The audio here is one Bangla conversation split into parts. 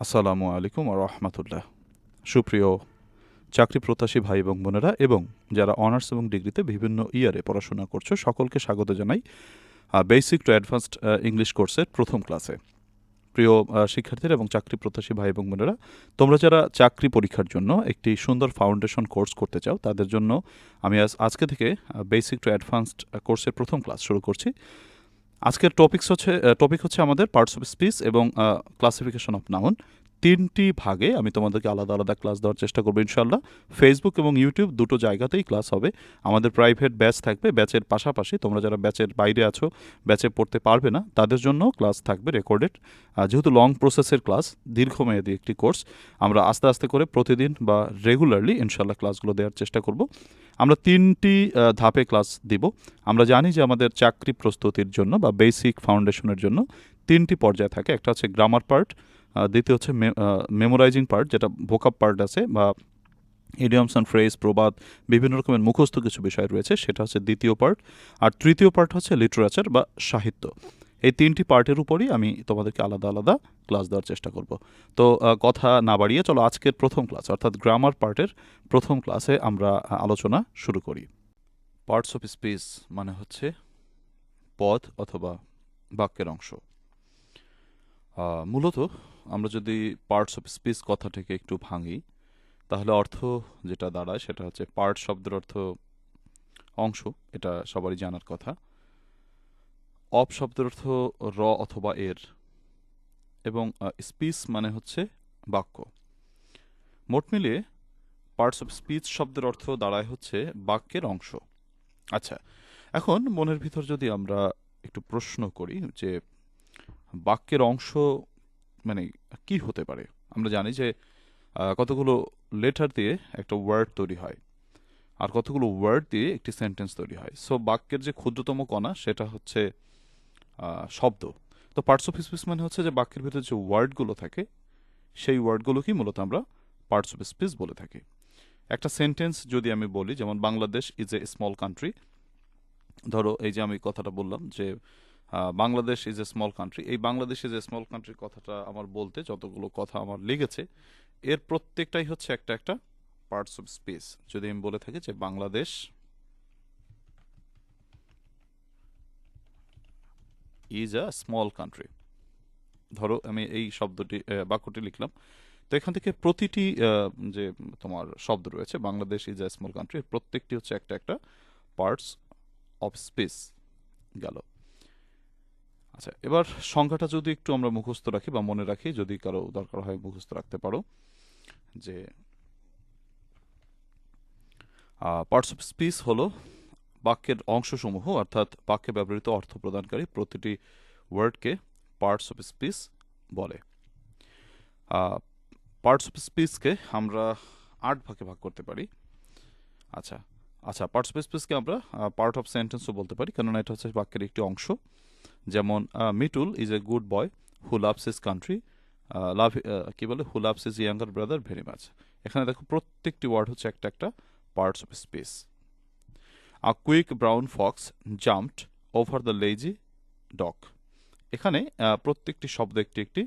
আসসালামু আলাইকুম আর রহমতুল্লাহ। সুপ্রিয় চাকরি প্রত্যাশী ভাই এবং বোনেরা এবং যারা অনার্স এবং ডিগ্রিতে বিভিন্ন ইয়ারে পড়াশোনা করছ, সকলকে স্বাগত জানাই বেসিক টু অ্যাডভান্সড ইংলিশ কোর্সের প্রথম ক্লাসে প্রিয় শিক্ষার্থীরা এবং চাকরি প্রত্যাশী ভাই এবং বোনেরা, তোমরা যারা চাকরি পরীক্ষার জন্য একটি সুন্দর ফাউন্ডেশন কোর্স করতে চাও, তাদের জন্য আমি আজ, আজকে থেকে বেসিক টু অ্যাডভান্সড কোর্সের প্রথম ক্লাস শুরু করছি। আজকের টপিকস হচ্ছে টপিক হচ্ছে আমাদের পার্টস অফ স্পিচ এবং ক্লাসিফিকেশন অফ নাউন তিনটি ভাগে আমি তোমাদেরকে আলাদা আলাদা ক্লাস দেওয়ার চেষ্টা করব ইনশাল্লাহ ফেসবুক এবং ইউটিউব দুটো জায়গাতেই ক্লাস হবে। আমাদের প্রাইভেট ব্যাচ থাকবে। ব্যাচের পাশাপাশি তোমরা যারা ব্যাচের বাইরে আছো ব্যাচে পড়তে পারবে না, তাদের জন্য ক্লাস থাকবে রেকর্ডেড যেহেতু লং প্রসেসের ক্লাস দীর্ঘমেয়াদী একটি কোর্স আমরা আস্তে আস্তে করে প্রতিদিন বা রেগুলারলি ইনশাল্লাহ ক্লাসগুলো দেওয়ার চেষ্টা করব। আমরা তিনটি ধাপে ক্লাস দিব। আমরা জানি যে আমাদের চাকরি প্রস্তুতির জন্য বা বেসিক ফাউন্ডেশনের জন্য তিনটি পর্যায় থাকে। একটা হচ্ছে গ্রামার পার্ট দ্বিতীয় হচ্ছে মেমোরাইজিং পার্ট যেটা ভোকাপ পার্ট আছে বা ইডিয়মস অ্যান্ড ফ্রেজ প্রবাদ, বিভিন্ন রকমের মুখস্থ কিছু বিষয় রয়েছে, সেটা হচ্ছে দ্বিতীয় পার্ট আর তৃতীয় পার্ট হচ্ছে লিটারেচার বা সাহিত্য। এই তিনটি পার্টের উপরই আমি তোমাদেরকে আলাদা আলাদা ক্লাস দেওয়ার চেষ্টা করব। তো কথা না বাড়িয়ে চলো আজকের প্রথম ক্লাস অর্থাৎ গ্রামার পার্টের প্রথম ক্লাসে আমরা আলোচনা শুরু করি। পার্টস অফ স্পিচ মানে হচ্ছে পদ অথবা বাক্যের অংশ। মূলত আমরা যদি পার্টস অফ স্পিচ কথাটিকে একটু ভাঙি, তাহলে অর্থ যেটা দাঁড়ায় সেটা হচ্ছে পার্ট শব্দের অর্থ অংশ, এটা সবারই জানার কথা। অপ শব্দের অর্থ র অথবা এর। এবং স্পিচ মানে হচ্ছে বাক্য। মোট মিলিয়ে পার্টস অফ স্পিচ শব্দের অর্থ দাঁড়ায় হচ্ছে বাক্যের অংশ। আচ্ছা এখন মনের ভিতর যদি আমরা একটু প্রশ্ন করি যে বাক্যের অংশ মানে কি হতে পারে? আমরা জানি যে কতগুলো লেটার দিয়ে একটা ওয়ার্ড তৈরি হয় আর কতগুলো ওয়ার্ড দিয়ে একটি সেন্টেন্স তৈরি হয়। সো বাক্যের যে ক্ষুদ্রতম কণা সেটা হচ্ছে শব্দ। তো পার্টস অফ স্পিচ মানে হচ্ছে যে বাক্যের ভিতরে যে ওয়ার্ডগুলো থাকে, সেই ওয়ার্ডগুলোকেই মূলত আমরা পার্টস অফ স্পিচ বলে থাকি। একটা সেন্টেন্স যদি আমি বলি, যেমন Bangladesh is a small country ধরো এই যে আমি কথাটা বললাম যে Bangladesh is a small country এই বাংলাদেশ ইজ এ স্মল কান্ট্রির কথাটা আমার বলতে যতগুলো কথা আমার লেগেছে, এর প্রত্যেকটাই হচ্ছে একটা একটা পার্টস অফ স্পেস যদি আমি বলে থাকি যে Bangladesh is a small country ধরো, আমি এই শব্দটি বাক্যটি লিখলাম। তো এখান থেকে প্রতিটি যে তোমার শব্দ রয়েছে, Bangladesh is a small country প্রত্যেকটি হচ্ছে একটা একটা পার্টস অফ স্পেস গেল। আচ্ছা এবার সংখ্যাটা যদি একটু আমরা মুখস্থ রাখি বা মনে রাখি, যদি কারও দরকার হয় মুখস্থ রাখতে পারো, যে পার্টস অফ স্পিচ হলো বাক্যের অংশসমূহ, অর্থাৎ বাক্যে ব্যবহৃত অর্থ প্রদানকারী প্রতিটি ওয়ার্ডকে পার্টস অফ স্পিচ বলে। পার্টস অফ স্পিচকে আমরা আট ভাগে ভাগ করতে পারি। আচ্ছা আচ্ছা পার্টস অফ স্পিচকে আমরা পার্ট অফ সেন্টেন্সও বলতে পারি, কেননা এটা হচ্ছে বাক্যের একটি অংশ। যেমন Mitul is a good boy who loves his country love কি বলে? Who loves his younger brother very much এখানে দেখো প্রত্যেকটি ওয়ার্ড হচ্ছে একটা একটা parts of speech a quick brown fox jumped over the lazy dog এখানে প্রত্যেকটি শব্দ একটি একটি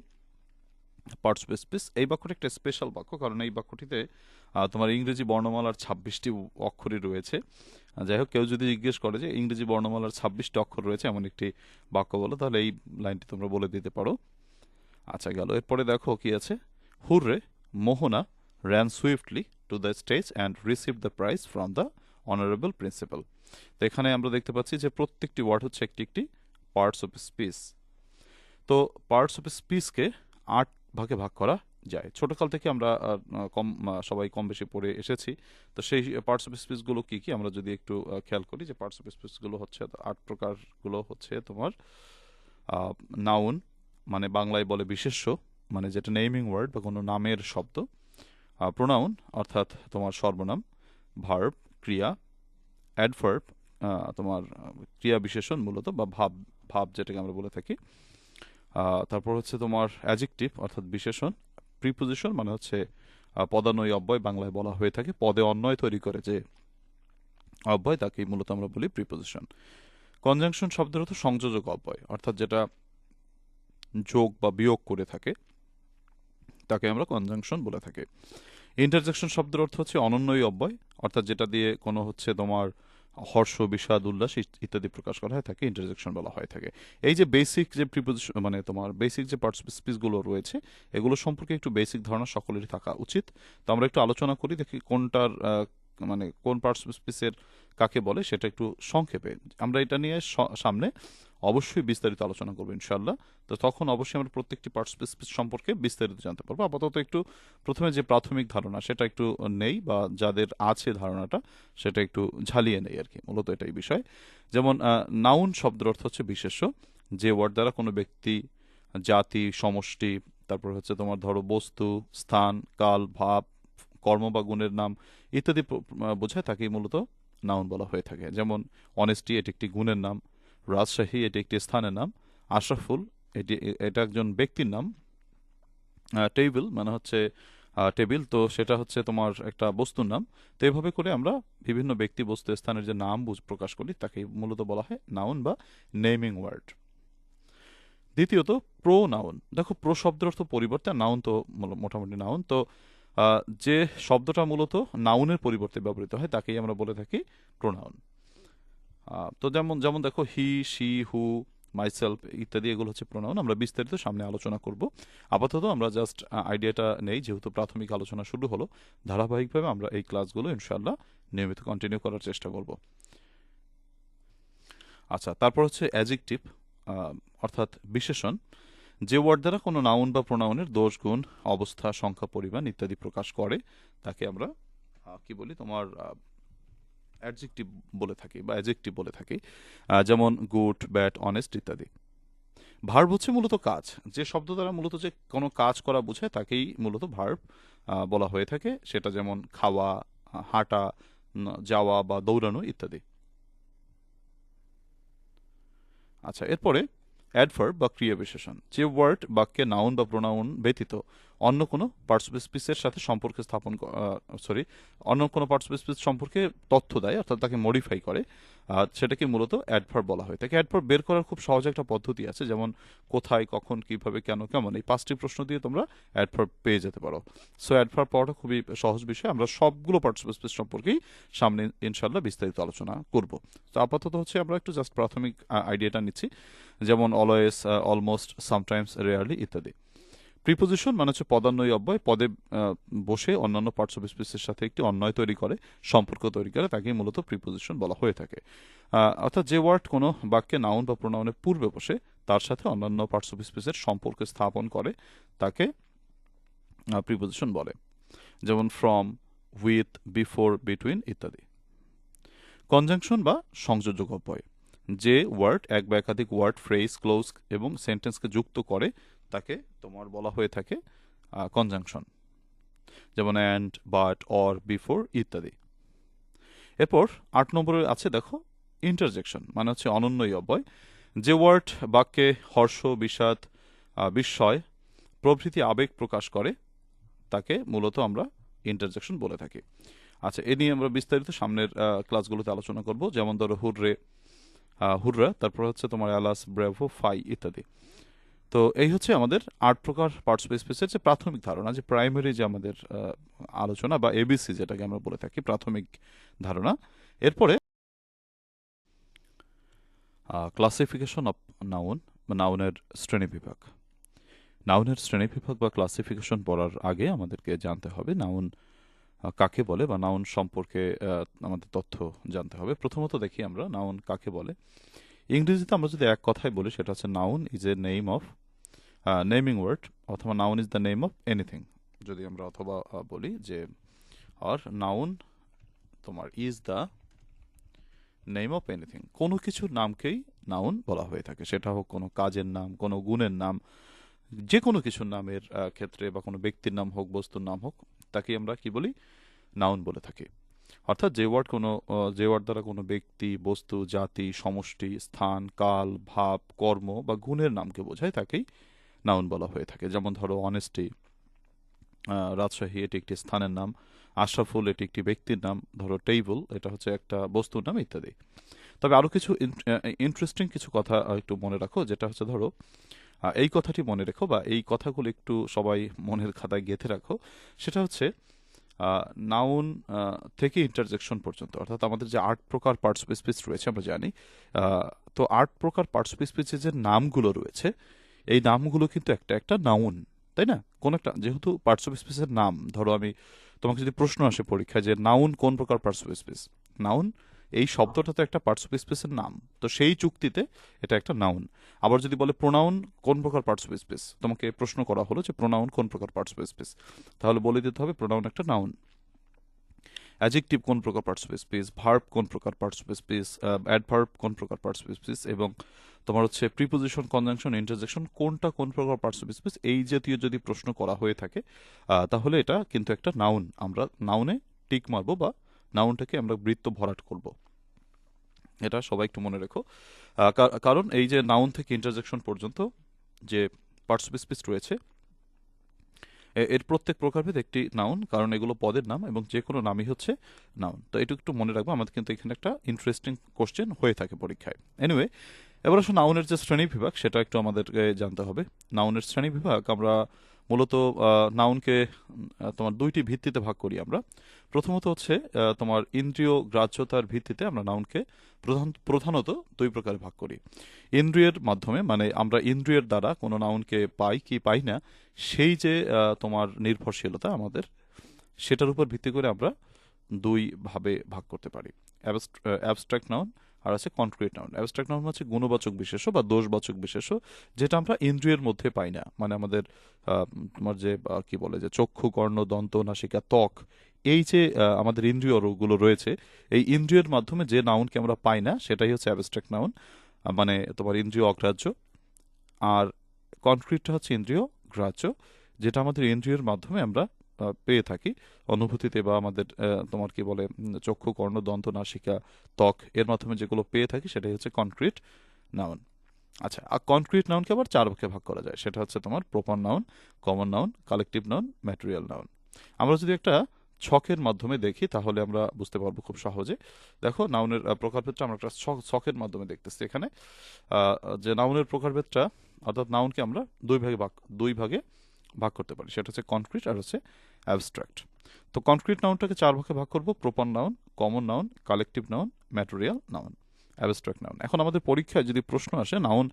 পার্টস স্পেস এই বাক্যটি একটা স্পেশাল বাক্য, কারণ এই বাক্যটিতে তোমার ইংরেজি বর্ণমালার ছাব্বিশটি অক্ষরই রয়েছে। যাই হোক, কেউ যদি জিজ্ঞেস করে যে ইংরেজি বর্ণমালার ছাব্বিশটি অক্ষর রয়েছে, এমন একটি বাক্য বলো, তাহলে এই লাইনটি তোমরা বলে দিতে পারো। আচ্ছা গেল। এরপরে দেখো কি আছে। Hurray, Mohona ran swiftly to the stage and receive the prize from the honourable principal তো এখানে আমরা দেখতে পাচ্ছি যে প্রত্যেকটি ওয়ার্ড হচ্ছে একটি একটি পার্টস অফ স্পিচ তো পার্টস অফ স্পিচকে আট ভাগে ভাগ করা যায়। ছোটকাল থেকে আমরা কম সবাই কম বেশি পড়ে এসেছি। তো সেই পার্টস অফ স্পিচগুলো কী কী? আমরা যদি একটু খেয়াল করি যে পার্টস অফ স্পিচগুলো হচ্ছে, আট প্রকারগুলো হচ্ছে তোমার নাউন মানে বাংলায় বলে বিশেষ্য মানে যেটা নেমিং ওয়ার্ড বা কোনো নামের শব্দ প্রোনাউন অর্থাৎ তোমার সর্বনাম ভার্ব ক্রিয়া অ্যাডভার্ব তোমার ক্রিয়া বিশেষণ মূলত বা ভাব ভাব যেটাকে আমরা বলে থাকি। তারপর হচ্ছে তোমার অ্যাজেক্টিভ অর্থাৎ বিশেষণ প্রিপোজিশন মানে হচ্ছে আহ, পদানয় অব্যয় বাংলায় বলা হয়ে থাকে। পদে অন্যয় তৈরি করে যে অব্যয় তাকেই মূলত আমরা বলি প্রিপোজিশন কনজাংশন শব্দের অর্থ সংযোজক অব্যয় অর্থাৎ যেটা যোগ বা বিয়োগ করে থাকে তাকে আমরা কনজাংশন বলে থাকি। ইন্টারজেকশন শব্দের অর্থ হচ্ছে অনন্যই অব্যয়, অর্থাৎ যেটা দিয়ে কোনো হচ্ছে তোমার হর্ষ, বিষাদ, উল্লাস ইত্যাদি প্রকাশ করা হয় থাকে ইন্টারজেকশন বলা হয় থাকে। এই যে বেসিক যে প্রিপোজিশন মানে তোমার বেসিক যে পার্টস স্পিচগুলো রয়েছে, এগুলো সম্পর্কে একটু বেসিক ধারণা সকলেরই থাকা উচিত। তো আমরা একটু আলোচনা করি, দেখি কোনটার মানে কোন পার্টস স্পিচের কাকে বলে, সেটা একটু সংক্ষেপে। আমরা এটা নিয়ে সামনে অবশ্যই বিস্তারিত আলোচনা করব ইনশাল্লাহ তো তখন অবশ্যই আমরা প্রত্যেকটি পার্টস সম্পর্কে বিস্তারিত জানতে পারব। আপাতত একটু প্রথমে যে প্রাথমিক ধারণা, সেটা একটু নেই বা যাদের আছে ধারণাটা, সেটা একটু ঝালিয়ে নেই আর কি, মূলত এটাই বিষয়। যেমন নাউন শব্দের অর্থ হচ্ছে বিশেষ্য, যে ওয়ার্ড দ্বারা কোনো ব্যক্তি, জাতি, সমষ্টি, তারপর হচ্ছে তোমার ধরো বস্তু, স্থান, কাল, ভাব, কর্ম বা গুণের নাম ইত্যাদি বোঝায়, তাকেই মূলত নাউন বলা হয়ে থাকে। যেমন অনেস্টি এটি একটি গুণের নাম রাজশাহী, এটি একটি স্থানের নাম। আশরাফুল, এটি এটা একজন ব্যক্তির নাম। টেবিল মানে হচ্ছে টেবিল তো সেটা হচ্ছে তোমার একটা বস্তুর নাম। তো এভাবে করে আমরা বিভিন্ন ব্যক্তি বস্তু স্থানের যে নাম বুঝ, প্রকাশ করি তাকে মূলত বলা হয় নাউন বা নেমিং ওয়ার্ড দ্বিতীয়ত প্রো নাউন দেখো প্রো শব্দের অর্থ পরিবর্তে নাউন তো মোটামুটি নাউন তো যে শব্দটা মূলত নাউনের পরিবর্তে ব্যবহৃত হয়, তাকেই আমরা বলে থাকি প্রোনাউন তো যেমন যেমন দেখো হি, শি, হু মাইসেলফ ইত্যাদি এগুলো হচ্ছে প্রোনাউন আমরা বিস্তারিত সামনে আলোচনা করব। আপাতত আমরা জাস্ট আইডিয়াটা নেই, যেহেতু প্রাথমিক আলোচনা শুরু হলো, ধারাবাহিকভাবে আমরা এই ক্লাসগুলো ইনশাল্লাহ নিয়মিত কন্টিনিউ করার চেষ্টা করব। আচ্ছা তারপর হচ্ছে অ্যাজেকটিভ অর্থাৎ বিশেষণ। যে ওয়ার্ড দ্বারা কোনো নাউন বা প্রোনাউনের দোষ, গুণ, অবস্থা, সংখ্যা, পরিমাণ ইত্যাদি প্রকাশ করে, তাকে আমরা কি বলি তোমার অ্যাডজেক্টিভ বলে থাকি বা অ্যাডজেক্টিভ বলে থাকি যেমন গুড ব্যাড অনেস্ট ইত্যাদি। ভার্ব হচ্ছে মূলত কাজ। যে শব্দ দ্বারা মূলত যে কোনো কাজ করা বোঝায় তাকেই মূলত ভার্ব বলা হয়ে থাকে। সেটা যেমন খাওয়া, হাঁটা যাওয়া বা দৌড়ানো ইত্যাদি। আচ্ছা এরপরে অ্যাডভার্ব বা ক্রিয়া বিশেষণ। যে ওয়ার্ড বাক্যে নাউন বা প্রোনাউন ব্যতীত অন্য কোনো পার্টস অফ স্পিচের সাথে সম্পর্কে স্থাপন সরি অন্য কোনো পার্টস অফ স্পিচ সম্পর্কে তথ্য দেয়, অর্থাৎ তাকে মডিফাই করে। সেটাকে মূলত অ্যাডভার্ব বলা হয়। তাকে অ্যাডভার্ব বের করার খুব সহজ একটা পদ্ধতি আছে, যেমন কোথায়, কখন, কীভাবে, কেন, কেমন, এই পাঁচটি প্রশ্ন দিয়ে তোমরা অ্যাডভার্ব পেয়ে যেতে পারো। সো অ্যাডভার্ব পাওয়াটা খুবই সহজ বিষয়। আমরা সবগুলো পার্টসপেসপিস সম্পর্কেই সামনে ইনশাল্লাহ বিস্তারিত আলোচনা করব। তো আপাতত হচ্ছে আমরা একটু জাস্ট প্রাথমিক আইডিয়াটা নিচ্ছি, যেমন অলওয়েজ অলমোস্ট সামটাইমস রেয়ারলি ইত্যাদি। প্রিপোজিশন মানে হচ্ছে পদান্বয়ী অব্যয়, পদে বসে অন্যান্য পার্টস অফ স্পিসের সাথে একটি অন্যয় তৈরি করে, সম্পর্ক তৈরি করে, তাকেই মূলত প্রিপোজিশন বলা হয়ে থাকে। অর্থাৎ যে ওয়ার্ড কোনো বাক্যে নাউন বা প্রোনাউনের পূর্বে বসে, তার সাথে অন্যান্য পার্টস অফ স্পিসের সম্পর্ক স্থাপন করে, তাকে প্রিপোজিশন বলে। যেমন ফ্রম উইথ বিফোর বিটুইন ইত্যাদি। কনজাংশন বা সংযোজক অব্যয়। যে ওয়ার্ড এক বা একাধিক ওয়ার্ড ফ্রেজ ক্লোজ এবং সেন্টেন্সকে যুক্ত করে তাকে তোমার বলা হয়ে থাকে কনজাংশন যেমন অ্যান্ড বাট অর বিফোর ইত্যাদি। এরপর আট নম্বরে আছে দেখো ইন্টারজেকশন মানে হচ্ছে অনন্যই অব্যয়। যে ওয়ার্ড বাক্যে হর্ষ, বিষাদ বিস্ময়, প্রভৃতি আবেগ প্রকাশ করে, তাকে মূলত আমরা ইন্টারজেকশন বলে থাকি। আচ্ছা এ নিয়ে আমরা বিস্তারিত সামনের ক্লাসগুলোতে আলোচনা করব। যেমন ধরো হুররে হুররা, তারপর হচ্ছে তোমার অ্যালাস ব্রেভো ফাই ইত্যাদি। তো এই হচ্ছে আমাদের আট প্রকার পার্টস অফ স্পেসের যে প্রাথমিক ধারণা, যে প্রাইমারি যে আমাদের আলোচনা বা এবিসি যেটাকে আমরা বলে থাকি, প্রাথমিক ধারণা। এরপরে ক্লাসিফিকেশন অফ নাউন বা নাউনের শ্রেণীবিভাগ নাউনের শ্রেণীবিভাগ বা ক্লাসিফিকেশন পড়ার আগে আমাদেরকে জানতে হবে নাউন কাকে বলে বা নাউন সম্পর্কে আমাদের তথ্য জানতে হবে। প্রথমত দেখি আমরা নাউন কাকে বলে। ইংরেজিতে আমরা যদি এক কথায় বলি, সেটা হচ্ছে noun is a name of naming word অথবা noun is the name of anything যদি আমরা অথবা বলি যে, আর নাউন তোমার is the name of anything কোনো কিছুর নামকেই নাউন বলা হয়ে থাকে। সেটা হোক কোনো কাজের নাম, কোনো গুণের নাম যে কোনো কিছুর নামের ক্ষেত্রে বা কোনো ব্যক্তির নাম হোক, বস্তুর নাম হোক তাকে আমরা কি বলি? নাউন বলে থাকি। অর্থাৎ যে ওয়ার্ড কোনো যে ওয়ার্ড দ্বারা কোনো ব্যক্তি, বস্তু, জাতি, সমষ্টি, স্থান, কাল, ভাব, কর্ম বা গুণের নামকে বোঝায়, তাকেই নাউন বলা হয়ে থাকে। যেমন ধরো অনেস্টি রাজশাহী, এটি একটি স্থানের নাম। আশরাফুল, এটি একটি ব্যক্তির নাম। ধরো টেইবল এটা হচ্ছে একটা বস্তুর নাম ইত্যাদি। তবে আরও কিছু ইন্টারেস্টিং কিছু কথা একটু মনে রাখো, যেটা হচ্ছে ধরো এই কথাটি মনে রেখো বা এই কথাগুলো একটু সবাই মনের খাতায় গেঁথে রাখো। সেটা হচ্ছে নাউন থেকে ইন্টারজেকশন পর্যন্ত। অর্থাৎ আমাদের যে আট প্রকার পার্টস স্পিচ রয়েছে আমরা জানি। তো আট প্রকার পার্টস স্পিচের যে নামগুলো রয়েছে এই নামগুলো কিন্তু একটা একটা নাউন তাই না? কোন একটা, যেহেতু পার্টস অফ স্পিচের নাম, ধরো আমি তোমাকে যদি প্রশ্ন আসে পরীক্ষায় যে নাউন কোন প্রকার পার্টস অফ স্পিচ নাউন এই শব্দটা তো একটা পার্টস অফ স্পেসের নাম, তো সেই চুক্তিতে এটা একটা নাউন আবার যদি বলে প্রোনাউন কোন প্রকার পার্টস অফ স্পিচ তোমাকে প্রশ্ন করা হলো যে প্রোনাউন কোন প্রকার পার্টস অফ স্পিচ তাহলে বলে দিতে হবে প্রোনাউন একটা নাউন অ্যাজেক্টিভ কোন প্রকার পার্টস অফ স্পিচ ভার্ব কোন প্রকার পার্টস অফ স্পিচ অ্যাডভার্ব কোন প্রকার পার্টস অফ স্পিচ এবং তোমার হচ্ছে প্রিপোজিশন কনজাংশন ইন্টারজেকশন কোনটা কোন প্রকার পার্টস অফ স্পিচ এই জাতীয় যদি প্রশ্ন করা হয়ে থাকে তাহলে এটা কিন্তু একটা নাউন আমরা নাউনে টিক মারবো বা নাউনটাকে আমরা বৃত্ত ভরাট করব। এটা সবাই একটু মনে রেখো। কারণ এই যে নাউন থেকে ইন্টারজেকশন পর্যন্ত যে পার্টস অফ স্পিচ রয়েছে এর প্রত্যেক প্রকারভেদ একটি নাউন কারণ এগুলো পদের নাম এবং যে কোনো নামই হচ্ছে নাউন তো এটুকু একটু মনে রাখব, আমাদের কিন্তু এখানে একটা ইন্টারেস্টিং কোশ্চেন হয়ে থাকে পরীক্ষায়। এনিওয়ে এবার আসলে নাউনের যে শ্রেণি বিভাগ, সেটা একটু আমাদেরকে জানতে হবে। নাউনের শ্রেণি বিভাগ, আমরা মূলত নাউনকে তোমার দুইটি ভিত্তিতে ভাগ করি আমরা। প্রথমত হচ্ছে তোমার ইন্দ্রিয় গ্রাহ্যতার ভিত্তিতে আমরা নাউনকে প্রধান, প্রধানত দুই প্রকারে ভাগ করি। ইন্দ্রিয়ের মাধ্যমে মানে আমরা ইন্দ্রিয়ের দ্বারা কোনো নাউনকে পাই কি পাই না, সেই যে তোমার নির্ভরশীলতা আমাদের, সেটার উপর ভিত্তি করে আমরা দুই ভাবে ভাগ করতে পারি। অ্যাবস্ট্রাক্ট নাউন আর আছে কনক্রিট নাউন অ্যাবস্ট্রাক্ট নাউন হচ্ছে গুণবাচক বিশেষ্য বা দোষবাচক বিশেষ্য যেটা আমরা ইন্দ্রিয়ের মধ্যে পাই না। মানে আমাদের তোমার যে কি বলে যে, চক্ষু, কর্ণ, দন্ত, নাসিকা, ত্বক, এই যে আমাদের ইন্দ্রিয়গুলো রয়েছে, এই ইন্দ্রিয়ের মাধ্যমে যে নাউনকে আমরা পাই না, সেটাই হচ্ছে অ্যাবস্ট্রাক্ট নাউন মানে তোমার ইন্দ্রিয় অগ্রাহ্য। আর কনক্রিটটা হচ্ছে ইন্দ্রিয় গ্রাহ্য, যেটা আমাদের ইন্দ্রিয়ের মাধ্যমে আমরা পেয়ে থাকি। অনুভূতিতে বা আমাদের তোমার কি বলে চক্ষু কর্ণ দন্ত নাসিকা, ত্বক, এর মাধ্যমে যেগুলো পেয়ে থাকি সেটাই হচ্ছে কনক্রিট নাউন আচ্ছা আর কনক্রিট নাউনকে আবার চার ভাগে ভাগ করা যায়। সেটা হচ্ছে তোমার proper noun common noun collective noun material noun আমরা যদি একটা ছকের মাধ্যমে দেখি, তাহলে আমরা বুঝতে পারব খুব সহজে। দেখো নাউনের প্রকারভেদটা আমরা একটা ছক- ছকের মাধ্যমে দেখতেছি এখানে। যে নাউনের প্রকারভেদটা, অর্থাৎ নাউনকে আমরা দুই ভাগে ভাগ, দুই ভাগে ভাগ করতে পারি। সেটা হচ্ছে কনক্রিট আর হচ্ছে অ্যাবস্ট্রাক্ট। তো কনক্রিট নাউনটাকে চার ভাগে ভাগ করব proper noun, common noun, collective noun, material noun, abstract noun. এখন আমাদের পরীক্ষায় যদি প্রশ্ন আসে, নাউন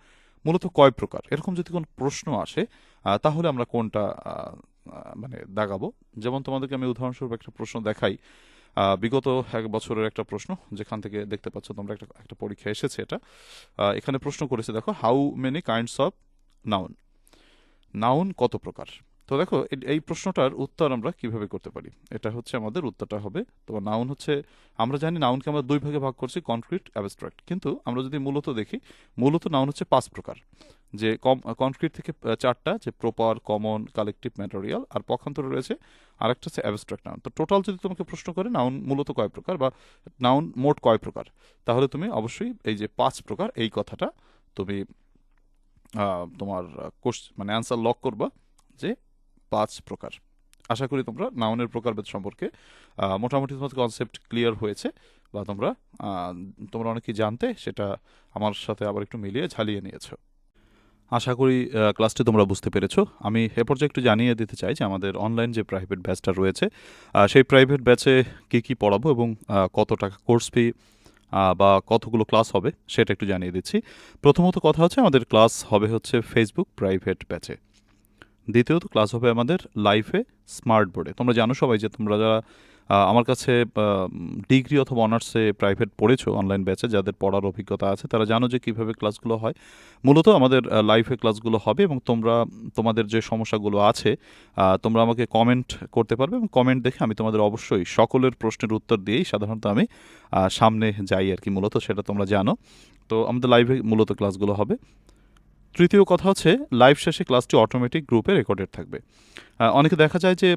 মূলত কয় প্রকার? এরকম যদি কোনো প্রশ্ন আসে তাহলে আমরা কোনটা মানে দাগাবো? যেমন তোমাদেরকে আমি উদাহরণস্বরূপ একটা প্রশ্ন দেখাই। বিগত এক বছরের একটা প্রশ্ন, যেখান থেকে দেখতে পাচ্ছ তোমরা একটা একটা পরীক্ষা এসেছে এটা। এখানে প্রশ্ন করেছে, দেখো how many kinds of noun noun কত প্রকার? তো দেখো এই প্রশ্নটার উত্তর আমরা কীভাবে করতে পারি? এটা হচ্ছে আমাদের উত্তরটা হবে তোমার নাউন হচ্ছে, আমরা জানি নাউনকে আমরা দুই ভাগে ভাগ করছি কনক্রিট অ্যাবস্ট্রাক্ট কিন্তু আমরা যদি মূলত দেখি, মূলত নাউন হচ্ছে পাঁচ প্রকার, যে কম কনক্রিট থেকে চারটা, যে প্রপার কমন কালেকটিভ ম্যাটেরিয়াল আর পক্ষান্তরে রয়েছে আরেকটা হচ্ছে অ্যাবস্ট্রাক্ট নাউন তো টোটাল যদি তোমাকে প্রশ্ন করে নাউন মূলত কয় প্রকার বা নাউন মোট কয় প্রকার, তাহলে তুমি অবশ্যই এই যে পাঁচ প্রকার, এই কথাটা তুমি তোমার কোর্স মানে অ্যান্সার লক করবা যে পাঁচ প্রকার। আশা করি তোমরা নাউনের প্রকারভেদ সম্পর্কে মোটামুটি তোমার কনসেপ্ট ক্লিয়ার হয়েছে বা তোমরা তোমরা অনেকেই জানতে সেটা আমার সাথে আবার একটু মিলিয়ে ঝালিয়ে নিয়েছো। আশা করি ক্লাসটি তোমরা বুঝতে পেরেছ। আমি এ পর্যায়ে একটু জানিয়ে দিতে চাই যে আমাদের অনলাইন যে প্রাইভেট ব্যাচটা রয়েছে সেই প্রাইভেট ব্যাচে কী কী পড়াবো এবং কত টাকা কোর্স ফি বা কতগুলো ক্লাস হবে সেটা একটু জানিয়ে দিচ্ছি। প্রথমত কথা হচ্ছে আমাদের ক্লাস হবে হচ্ছে ফেসবুক প্রাইভেট ব্যাচে দ্বিতীয়ত ক্লাস হবে আমাদের লাইফে স্মার্ট বোর্ডে তোমরা জানো সবাই যে তোমরা যারা আমার কাছে ডিগ্রি অথবা অনার্সে প্রাইভেট পড়েছো অনলাইন ব্যাচে যাদের পড়ার অভিজ্ঞতা আছে, তারা জানো যে কীভাবে ক্লাসগুলো হয়। মূলত আমাদের লাইফে ক্লাসগুলো হবে এবং তোমরা, তোমাদের যে সমস্যাগুলো আছে তোমরা আমাকে কমেন্ট করতে পারবে এবং কমেন্ট দেখে আমি তোমাদের অবশ্যই সকলের প্রশ্নের উত্তর দিয়েই সাধারণত আমি সামনে যাই আর কি মূলত, সেটা তোমরা জানো। তো আমাদের লাইভে মূলত ক্লাসগুলো হবে। তৃতীয় কথা হচ্ছে লাইভ শেষে ক্লাসটি অটোমেটিক গ্রুপে রেকর্ডেড থাকবে। অনেকে দেখা যায় যে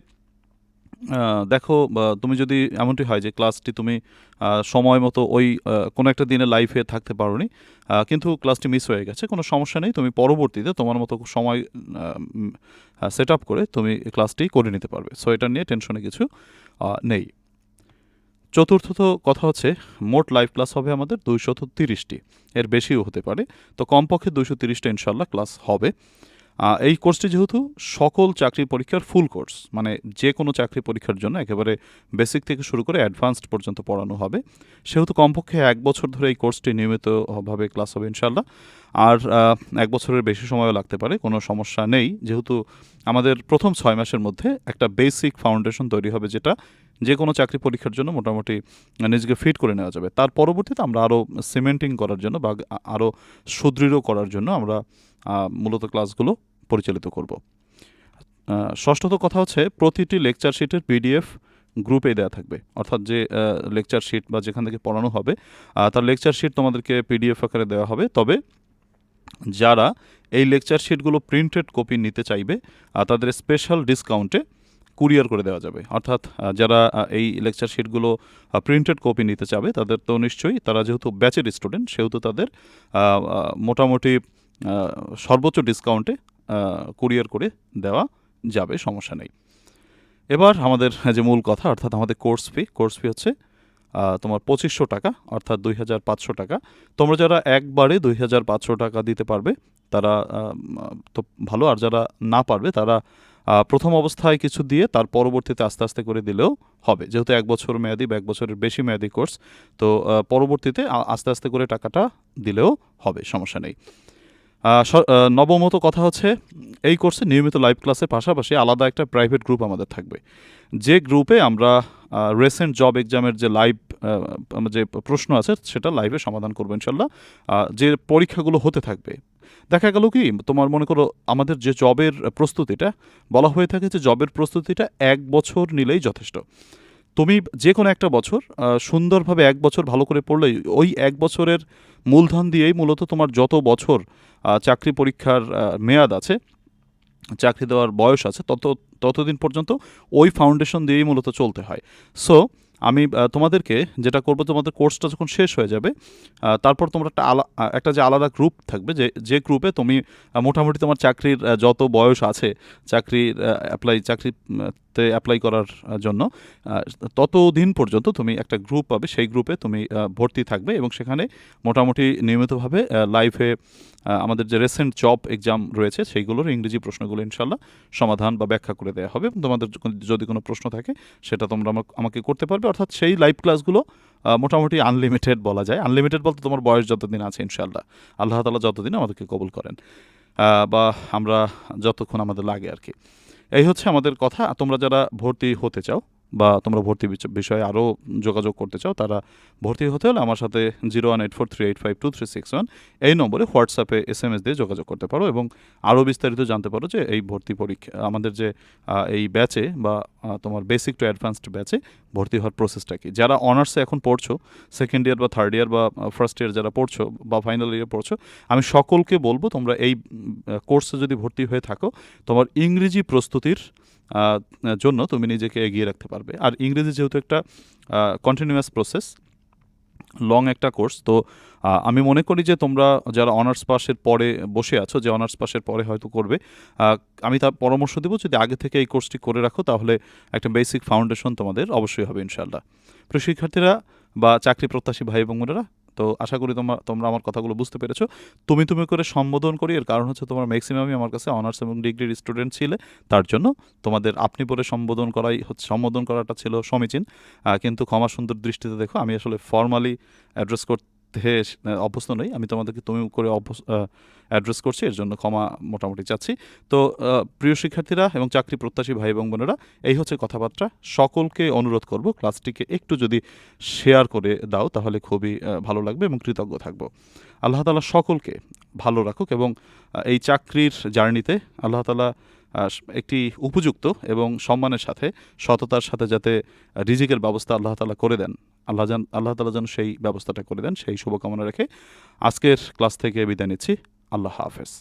দেখো তুমি যদি এমনটি হয় যে ক্লাসটি তুমি সময় মতো ওই কোনো একটা দিনে লাইভে থাকতে পারোনি কিন্তু ক্লাসটি মিস হয়ে গেছে, কোনো সমস্যা নেই, তুমি পরবর্তীতে তোমার মতো সময় সেট আপ করে তুমি ক্লাসটি করে নিতে পারবে। সো এটা নিয়ে টেনশনে কিছু নেই। চতুর্থত কথা হচ্ছে, মোট লাইভ ক্লাস হবে আমাদের দুইশত তিরিশটি। এর বেশিও হতে পারে। তো কমপক্ষে দুইশো তিরিশটা ইনশাল্লাহ ক্লাস হবে। এই কোর্সটি যেহেতু সকল চাকরি পরীক্ষার ফুল কোর্স মানে যে কোনো চাকরি পরীক্ষার জন্য একেবারে বেসিক থেকে শুরু করে অ্যাডভান্সড পর্যন্ত পড়ানো হবে। সেহেতু কমপক্ষে এক বছর ধরে এই কোর্সটি নিয়মিতভাবে ক্লাস হবে ইনশাল্লাহ আর এক বছরের বেশি সময়ও লাগতে পারে, কোনো সমস্যা নেই। যেহেতু আমাদের প্রথম ছয় মাসের মধ্যে একটা বেসিক ফাউন্ডেশন তৈরি হবে যেটা যে কোনো চাকরি পরীক্ষার জন্য মোটামুটি নিজেকে ফিট করে নেওয়া যাবে। তার পরবর্তীতে আমরা আরও সিমেন্টিং করার জন্য বা আরও সুদৃঢ় করার জন্য আমরা মূলত ক্লাসগুলো পরিচালিত করব। ষষ্ঠত কথা হচ্ছে প্রতিটি লেকচার শিটের পিডিএফ গ্রুপে দেওয়া থাকবে। অর্থাৎ যে লেকচার শিট বা যেখান থেকে পড়ানো হবে তার লেকচার শিট তোমাদেরকে পিডিএফ আকারে দেওয়া হবে। তবে যারা এই লেকচার শিটগুলো প্রিন্টেড কপি নিতে চাইবে তাদের স্পেশাল ডিসকাউন্টে কুরিয়ার করে দেওয়া যাবে। অর্থাৎ যারা এই লেকচার শিটগুলো প্রিন্টেড কপি নিতে চাবে, তাদের তো নিশ্চয়ই, তারা যেহেতু ব্যাচের স্টুডেন্ট, সেহেতু তাদের মোটামুটি সর্বোচ্চ ডিসকাউন্টে কুরিয়ার করে দেওয়া যাবে, সমস্যা নেই। এবার আমাদের যে মূল কথা, অর্থাৎ আমাদের কোর্স ফি কোর্স ফি হচ্ছে তোমার পঁচিশশো টাকা, অর্থাৎ দুই হাজার পাঁচশো টাকা। তোমরা যারা একবারে দুই হাজার পাঁচশো টাকা দিতে পারবে, তারা তো ভালো, আর যারা না পারবে, তারা প্রথম অবস্থায় কিছু দিয়ে তার পরবর্তীতে আস্তে আস্তে করে দিলেও হবে। যেহেতু এক বছর মেয়াদি বা এক বছরের বেশি মেয়াদি কোর্স তো পরবর্তীতে আস্তে আস্তে করে টাকাটা দিলেও হবে, সমস্যা নেই। নবমত কথা হচ্ছে, এই কোর্সে নিয়মিত লাইভ ক্লাসের পাশাপাশি আলাদা একটা প্রাইভেট গ্রুপ আমাদের থাকবে। যে গ্রুপে আমরা রেসেন্ট জব এক্সামের যে লাইভ যে প্রশ্ন আছে, সেটা লাইভে সমাধান করব ইনশাল্লাহ। যে পরীক্ষাগুলো হতে থাকবে। দেখা গেল কি, তোমার মনে করো আমাদের যে জবের প্রস্তুতিটা, বলা হয়ে থাকে যে জবের প্রস্তুতিটা এক বছর নিলেই যথেষ্ট। তুমি যে কোনো একটা বছর সুন্দরভাবে এক বছর ভালো করে পড়লেই ওই এক বছরের মূলধন দিয়েই মূলত তোমার যত বছর চাকরি পরীক্ষার মেয়াদ আছে, চাকরি দেওয়ার বয়স আছে, তত, ততদিন পর্যন্ত ওই ফাউন্ডেশন দিয়েই মূলত চলতে হয়। সো আমি তোমাদেরকে যেটা করব, তোমাদের কোর্সটা যখন শেষ হয়ে যাবে তারপর তোমরা একটা আলা একটা যে আলাদা গ্রুপ থাকবে, যে যে গ্রুপে তুমি মোটামুটি তোমার চাকরির যত বয়স আছে, চাকরির অ্যাপ্লাই চাকরিতে অ্যাপ্লাই করার জন্য। ততদিন পর্যন্ত তুমি একটা গ্রুপ পাবে, সেই গ্রুপে তুমি ভর্তি থাকবে এবং সেখানে মোটামুটি নিয়মিতভাবে লাইফে আমাদের যে রেসেন্ট জব এক্সাম রয়েছে, সেইগুলোর ইংরেজি প্রশ্নগুলো ইনশাল্লাহ সমাধান বা ব্যাখ্যা করে দেওয়া হবে। তোমাদের যদি কোনো প্রশ্ন থাকে, সেটা তোমরা আমাকে করতে পারবে। অর্থাৎ সেই লাইভ ক্লাসগুলো মোটামুটি আনলিমিটেড বলা যায়। আনলিমিটেড বলতে তোমার বয়স যতদিন আছে ইনশাল্লাহ। আল্লাহ তালা যতদিন আমাদেরকে কবুল করেন। বা আমরা যতক্ষণ আমাদের লাগে আর কি। এই হচ্ছে আমাদের কথা। তোমরা যারা ভর্তি হতে চাও বা তোমরা ভর্তি বিষয়ে আরও যোগাযোগ করতে চাও, তারা ভর্তি হতে হলে আমার সাথে zero one eight four three eight five two three six one এই নম্বরে হোয়াটসঅ্যাপে এস এম এস দিয়ে যোগাযোগ করতে পারো এবং আরও বিস্তারিত জানতে পারো যে এই ভর্তি পরীক্ষা, আমাদের যে এই ব্যাচে বা তোমার বেসিক টু অ্যাডভান্সড ব্যাচে ভর্তি হওয়ার প্রসেসটা কি? যারা অনার্সে এখন পড়ছো সেকেন্ড ইয়ার বা থার্ড ইয়ার বা ফার্স্ট ইয়ার যারা পড়ছো বা ফাইনাল ইয়ার পড়ছো, আমি সকলকে বলব তোমরা এই কোর্সে যদি ভর্তি হয়ে থাকো, তোমার ইংরেজি প্রস্তুতির জন্য তুমি নিজেকে এগিয়ে রাখতে পারবে। আর ইংরেজি যেহেতু একটা কন্টিনিউয়াস প্রসেস লং একটা কোর্স তো আমি মনে করি যে তোমরা যারা অনার্স পাসের পরে বসে আছো, যে অনার্স পাসের পরে হয়তো করবে আমি তার পরামর্শ দেবো যদি আগে থেকে এই কোর্সটি করে রাখো, তাহলে একটা বেসিক ফাউন্ডেশন তোমাদের অবশ্যই হবে ইনশাল্লাহ প্রিয় শিক্ষার্থীরা বা চাকরি প্রত্যাশী ভাই বোনেরা তো আশা করি তোমরা তোমরা আমার কথাগুলো বুঝতে পেরেছ। তুমি তুমি করে সম্বোধন করি, এর কারণ হচ্ছে তোমার ম্যাক্সিমামই আমার কাছে অনার্স এবং ডিগ্রির স্টুডেন্ট ছিলে, তার জন্য তোমাদের আপনি পরে সম্বোধন করাই হচ্ছে, সম্বোধন করাটা ছিল সমীচীন। কিন্তু ক্ষমা সুন্দর দৃষ্টিতে দেখো, আমি আসলে ফর্মালি অ্যাড্রেস করতে আহ, অভ্যস্ত নই। আমি তোমাদেরকে তুমি করে অ্যাড্রেস করছি এর জন্য ক্ষমা মোটামুটি চাচ্ছি। তো প্রিয় শিক্ষার্থীরা এবং চাকরি প্রত্যাশী ভাই এবং বোনেরা এই হচ্ছে কথাবার্তা। সকলকে অনুরোধ করব ক্লাসটিকে একটু যদি শেয়ার করে দাও তাহলে খুবই ভালো লাগবে এবং কৃতজ্ঞ থাকব। আল্লাহ তালা সকলকে ভালো রাখুক এবং এই চাকরির জার্নিতে আল্লাহ তালা একটি উপযুক্ত এবং সম্মানের সাথে সততার সাথে যাতে রিজিকের ব্যবস্থা আল্লাহ তালা করে দেন। আল্লাহ যান আল্লাহ তালা যেন সেই ব্যবস্থাটা করে দেন, সেই শুভকামনা রেখে আজকের ক্লাস থেকে বিদায় নিচ্ছি। আল্লাহ হাফেজ।